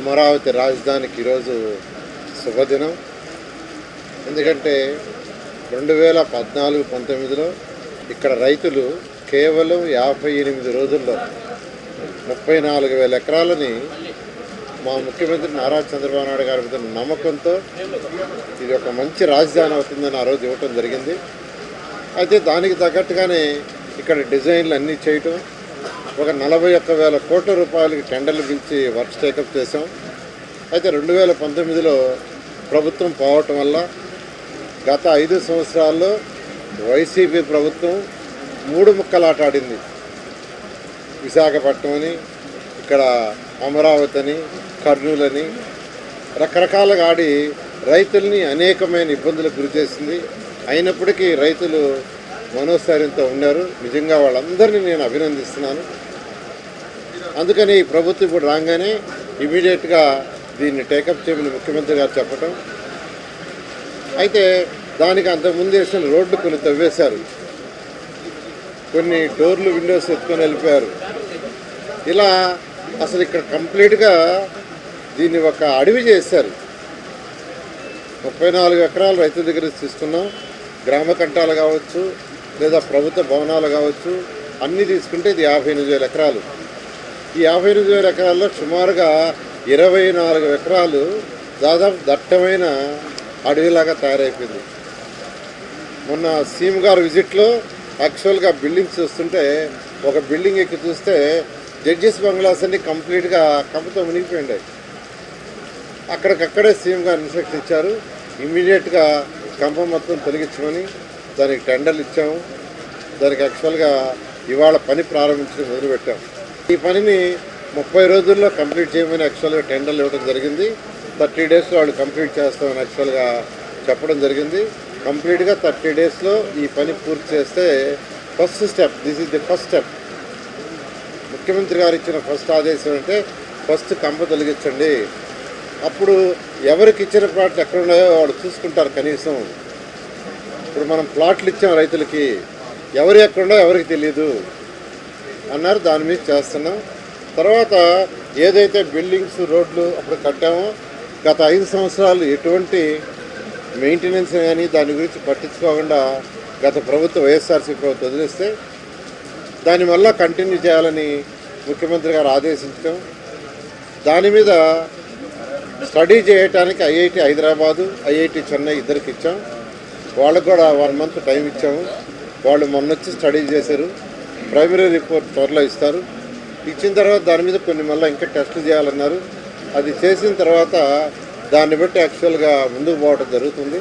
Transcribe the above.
అమరావతి రాజధానికి ఈరోజు శుభదినం. ఎందుకంటే రెండు వేల పద్నాలుగు పంతొమ్మిదిలో ఇక్కడ రైతులు కేవలం యాభై ఎనిమిది రోజుల్లో ముప్పై నాలుగు వేల ఎకరాలని మా ముఖ్యమంత్రి నారా చంద్రబాబు నాయుడు గారి మీద నమ్మకంతో ఇది ఒక మంచి రాజధాని అవుతుందని ఆ రోజు ఇవ్వటం జరిగింది. అయితే దానికి తగ్గట్టుగానే ఇక్కడ డిజైన్లు అన్నీ చేయటం ఒక నలభై ఒక్క వేల కోట్ల రూపాయలకి టెండర్లు పిలిచి వర్క్స్ టేకప్ చేసాం అయితే రెండు వేల పంతొమ్మిదిలో ప్రభుత్వం పోవటం వల్ల గత ఐదు సంవత్సరాల్లో వైసీపీ ప్రభుత్వం మూడు ముక్కలాట ఆడింది. విశాఖపట్నం అని ఇక్కడ అమరావతి అని కర్నూలు అని రకరకాలుగా ఆడి రైతుల్ని అనేకమైన ఇబ్బందులకు గురి చేసింది. అయినప్పటికీ రైతులు మనోస్థైర్యంతో ఉన్నారు. నిజంగా వాళ్ళందరినీ నేను అభినందిస్తున్నాను. అందుకని ఈ ప్రభుత్వం ఇప్పుడు రాగానే ఇమీడియట్గా దీన్ని టేకప్ చేయమని ముఖ్యమంత్రి గారు చెప్పటం. అయితే దానికి అంతకుముందు వేసిన రోడ్లు కొన్ని తవ్వేశారు. కొన్ని డోర్లు విండోస్ ఎత్తుకొని వెళ్ళిపోయారు. ఇలా అసలు ఇక్కడ కంప్లీట్గా దీన్ని ఒక అడవి చేశారు. ముప్పై నాలుగు ఎకరాలు రైతుల దగ్గర తీసుకున్నాం. గ్రామ కంటాలు కావచ్చు లేదా ప్రభుత్వ భవనాలు కావచ్చు అన్నీ తీసుకుంటే ఇది యాభై ఎనిమిది వేల ఎకరాలు. ఈ యాభై ఎనిమిది వేల ఎకరాల్లో సుమారుగా ఇరవై నాలుగు ఎకరాలు దాదాపు దట్టమైన అడవిలాగా తయారైపోయింది. మొన్న సీఎం గారు విజిట్లో యాక్చువల్గా బిల్డింగ్స్ చూస్తుంటే ఒక బిల్డింగ్ ఎక్కి చూస్తే జడ్జెస్ బంగ్లాస్ అన్ని కంప్లీట్గా కంపతో మునిగిపోయిండాయి. అక్కడికక్కడే సీఎం గారు ఇన్స్ట్రక్షన్ ఇచ్చారు. ఇమీడియట్గా కంప మొత్తం తొలగించమని దానికి టెండర్లు ఇచ్చాము. దానికి యాక్చువల్గా ఇవాళ పని ప్రారంభించడం మొదలుపెట్టాము ఈ పనిని ముప్పై రోజుల్లో కంప్లీట్ చేయమని యాక్చువల్గా టెండర్లు ఇవ్వడం జరిగింది. థర్టీ డేస్లో వాళ్ళు కంప్లీట్ చేస్తామని యాక్చువల్గా చెప్పడం జరిగింది. కంప్లీట్గా థర్టీ డేస్లో ఈ పని పూర్తి చేస్తే first step this is the first step ముఖ్యమంత్రి గారు ఇచ్చిన ఫస్ట్ ఆదేశం అంటే ఫస్ట్ కంప తొలగించండి. అప్పుడు ఎవరికి ఇచ్చిన ప్లాట్లు ఎక్కడ ఉన్నాయో వాళ్ళు చూసుకుంటారు కనీసం. ఇప్పుడు మనం ప్లాట్లు ఇచ్చాం రైతులకి. ఎవరు ఎక్కడుండో ఎవరికి తెలియదు అన్నారు. దాని మీద చేస్తున్నాం. తర్వాత ఏదైతే బిల్డింగ్స్ రోడ్లు అప్పుడు కట్టామో గత ఐదు సంవత్సరాలు ఎటువంటి మెయింటెనెన్స్ కానీ దాని గురించి పట్టించుకోకుండా గత ప్రభుత్వం వైఎస్ఆర్సీ ప్రభుత్వం వదిలేస్తే దాని వల్ల కంటిన్యూ చేయాలని ముఖ్యమంత్రి గారు ఆదేశించడం. దాని మీద స్టడీ చేయటానికి ఐఐటి హైదరాబాదు ఐఐటి చెన్నై ఇద్దరికి ఇచ్చాం. వాళ్ళకు కూడా వన్ మంత్ టైం ఇచ్చాము. వాళ్ళు మొన్న వచ్చి స్టడీ చేశారు. ప్రైమరీ రిపోర్ట్ త్వరలో ఇస్తారు. ఇచ్చిన తర్వాత దాని మీద కొన్ని మళ్ళీ ఇంకా టెస్టులు చేయాలన్నారు. అది చేసిన తర్వాత దాన్ని బట్టి యాక్చువల్గా ముందుకు పోవడం జరుగుతుంది.